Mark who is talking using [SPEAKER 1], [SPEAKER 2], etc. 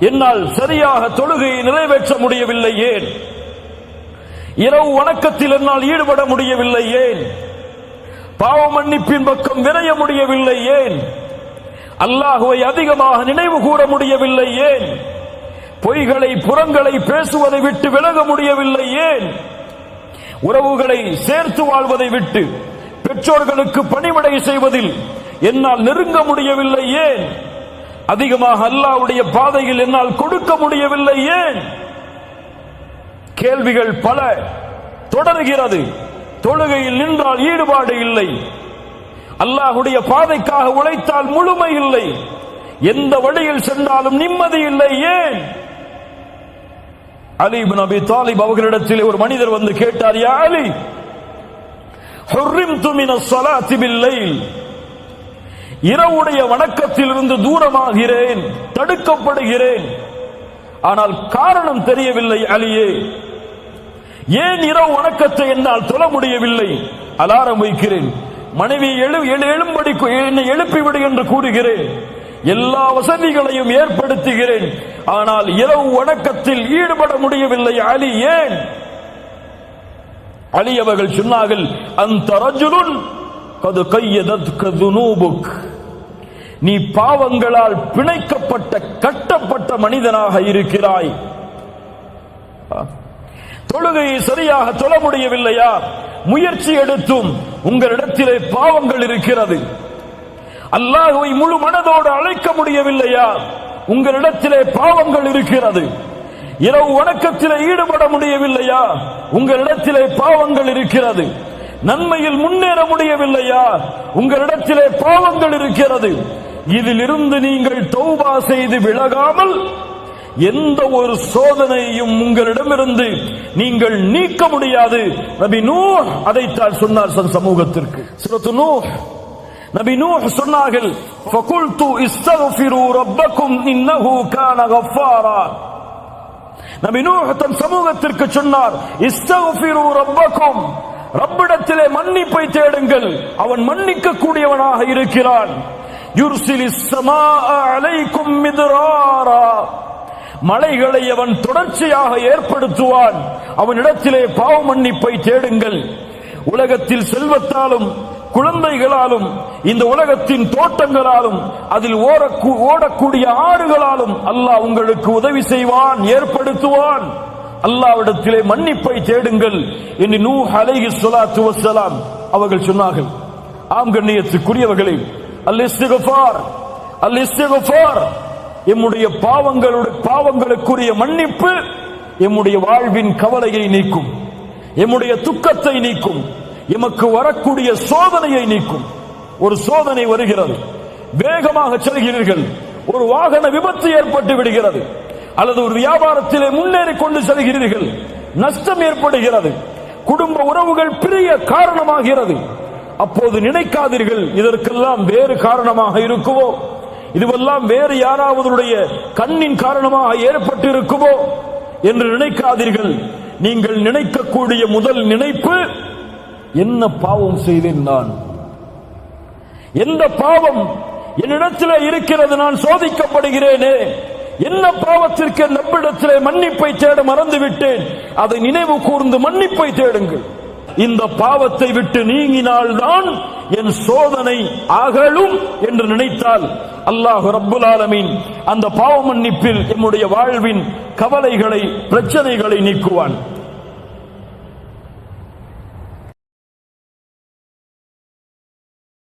[SPEAKER 1] என்னால் சரியாக தொழுகையை நிறைவேற்ற முடியவில்லை ஏன்? இரவு வணக்கத்தில் என்னால் ஈடுபட முடியவில்லை ஏன்? பாவ மன்னிப்பின் பக்கம் விரைய முடியவில்லை ஏன்? அல்லாஹுவை அதிகமாக நினைவு கூற முடியவில்லை ஏன்? பொய்களை புறங்களை பேசுவதை விட்டு விலக முடியவில்லை ஏன்? உறவுகளை சேர்த்து வாழ்வதை விட்டு பெற்றோர்களுக்கு பணிவிடை செய்வதில் என்னால் நெருங்க முடியவில்லை ஏன்? அதிகமாக அல்லாவுடைய பாதையில் என்னால் கொடுக்க முடியவில்லை. ஏன்? கேள்விகள் பல. தொடர்கிறது. தொழுகையில் நின்றால் ஈடுபாடு இல்லை. அல்லாஹுடைய பாதைக்காக உழைத்தால் முழுமை இல்லை. எந்த வழியில் சென்றாலும் நிம்மதி இல்லை. ஏன்? அலி நபி அபி தாலிப் அவர்களிடத்தில் ஒரு மனிதர் வந்து கேட்டார் யா அலி ஹுர்ரிம்து துமின சலாத்தி பில்லைல் இரவுடைய வணக்கத்தில் இருந்து தூரமாகிறேன் தடுக்கப்படுகிறேன். ஆனால் காரணம் தெரியவில்லை அலியே. ஏன் இரவு வணக்கத்தை என்னால் தொழ முடியவில்லை? அலாரம் வைக்கிறேன். மனைவி எழு எழு- எழும்படி என்னை எழுப்பிவிடு என்று கூறுகிறேன். எல்லா வசதிகளையும் ஏற்படுத்துகிறேன். ஆனால் இரவு வணக்கத்தில் ஈடுபட முடியவில்லை அலி ஏன்? அலி அவர்கள் சொன்னார்கள் அந்த ரஜுலுன் கது கையதற்கு துனூபுக். நீ பாவங்களால் பிணைக்கப்பட்ட கட்டப்பட்ட மனிதனாக இருக்கிறாய். தொழுகையை சரியாக தொழ முடியவில்லையா? முயற்சி எடுத்தும் உங்களிடத்திலே பாவங்கள் இருக்கிறது. அல்லாஹுவை முழு மனதோடு அழைக்க முடியவில்லையா? உங்களிடத்திலே பாவங்கள் இருக்கிறது. இரவு வணக்கத்திலே ஈடுபட முடியவில்லையா? உங்களிடத்திலே பாவங்கள் இருக்கிறது. நன்மையில் முன்னேற முடியவில்லையா? உங்களிடத்திலே பாவங்கள் இருக்கிறது. இதிலிருந்து நீங்கள் தௌபா செய்து விலகாமல் எந்த ஒரு சோதனையும் உங்களிடமிருந்து நீங்கள் நீக்க முடியாது. நபி நூ அதைத்தான் சொன்னார் சன் சமூகத்திற்கு. சுரத்து நூ நபி நூ சொன்னார்கள் ஃபகுல்து இஸ்தஃபிரு ரப்பக்கும் இன்னஹு கான கஃபாரா நபி நூ தன் சமூகத்திற்கு சொன்னார் இஸ்தஃபிரு ரப்பக்கும். ரப்பிடத்திலே மன்னிப்பை தேடுங்கள். அவன் மன்னிக்க கூடியவனாக இருக்கிறான். யுர்சிலிஸ் அலைக்கும் மலைகளை அவன் தொடர்ச்சியாக ஏற்படுத்துவான். அவனிடத்திலே பாவ மன்னிப்பை தேடுங்கள். உலகத்தில் செல்வத்தாலும் குழந்தைகளாலும் இந்த உலகத்தின் தோட்டங்களாலும் அதில் ஓடக்கூடிய ஆறுகளாலும் அல்லாஹ் உங்களுக்கு உதவி செய்வான் ஏற்படுத்துவான். அல்லாவிடத்திலே மன்னிப்பை தேடுங்கள் என்று நூ அலைஹி சொலாத்து வசலாம் அவர்கள் சொன்னார்கள். ஆம் கண்ணியத்துக்குரியவர்களே அல் இஸ்திகஃபார் அல் இஸ்திகஃபார் எம்முடைய பாவங்களுடைய பாவங்களுக்குரிய மன்னிப்பு எம்முடைய வாழ்வின் கவலையை நீக்கும் எம்முடைய துக்கத்தை நீக்கும் எமக்கு வரக்கூடிய சோதனையை நீக்கும். ஒரு சோதனை வருகிறது. வேகமாக செல்கிறீர்கள். ஒரு வாகன விபத்து ஏற்பட்டு விடுகிறது. அல்லது ஒரு வியாபாரத்திலே முன்னேறி கொண்டு செல்கிறீர்கள். நஷ்டம் ஏற்படுகிறது. குடும்ப உறவுகள் பிரிய காரணமாகிறது. அப்போது நினைக்காதீர்கள் இதற்கெல்லாம் வேறு காரணமாக இருக்குவோ இதுவெல்லாம் வேறு யாராவதுடைய கண்ணின் காரணமாக ஏற்பட்டு இருக்குமோ என்று நினைக்காதீர்கள். நீங்கள் நினைக்கக்கூடிய முதல் நினைப்பு என்ன பாவம் செய்தேன் நான்? எந்த பாவம் என்னிடத்தில் இருக்கிறது நான் சோதிக்கப்படுகிறேனே? என்ன பாவத்திற்கு நம்மிடத்திலே மன்னிப்பை தேட மறந்து விட்டேன் அதை நினைவு கூர்ந்து மன்னிப்பை தேடுங்கள். இந்த பாவத்தை விட்டு நீங்கினால்தான் என் சோதனை ஆகலும் என்று நினைத்தால் அல்லாஹ் ரப்புல் ஆலமீன் அந்த பாவ மன்னிப்பில் எம்முடைய வாழ்வின் கவலைகளை பிரச்சனைகளை நீக்குவான்.